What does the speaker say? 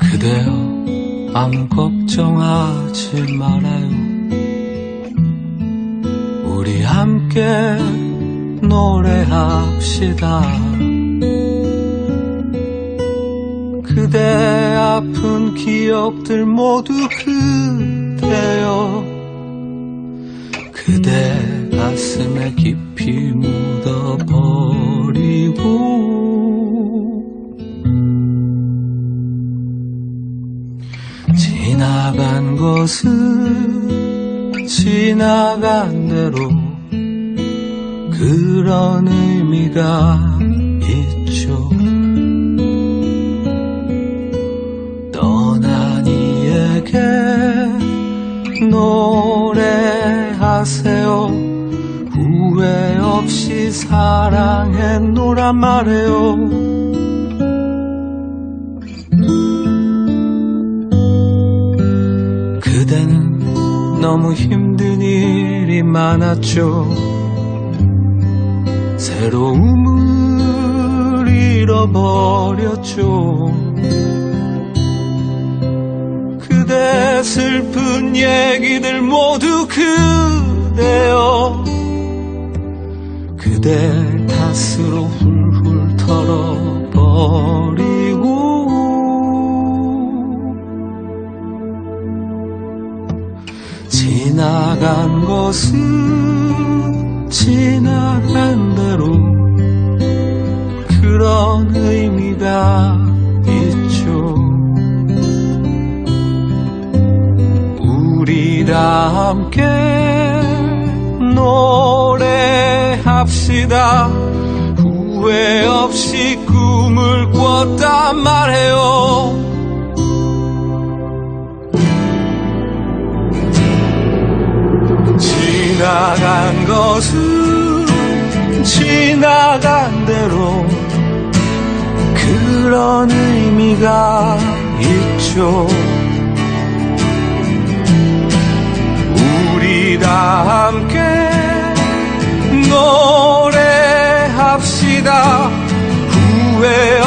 그대여 아무 걱정하지 말아요. 우리 함께 노래합시다. 그대 아픈 기억들 모두 그대여 그대 가슴에 깊이 묻어버리고 지나간 것은 지나간 대로 그런 의미가 있죠. 노래하세요. 후회 없이 사랑했노란 말해요. 그대는 너무 힘든 일이 많았죠. 새로움을 잃어버렸죠. 슬픈 얘기들 모두 그대여. 그대 탓으로 훌훌 털어버리고. 지나간 것은 지나간 대로 그런 의미가 우리 다 함께 노래합시다. 후회 없이 꿈을 꿨단 말해요. 지나간 것은 지나간 대로 그런 의미가 있죠. 우리 다 함께 노래합시다. 후회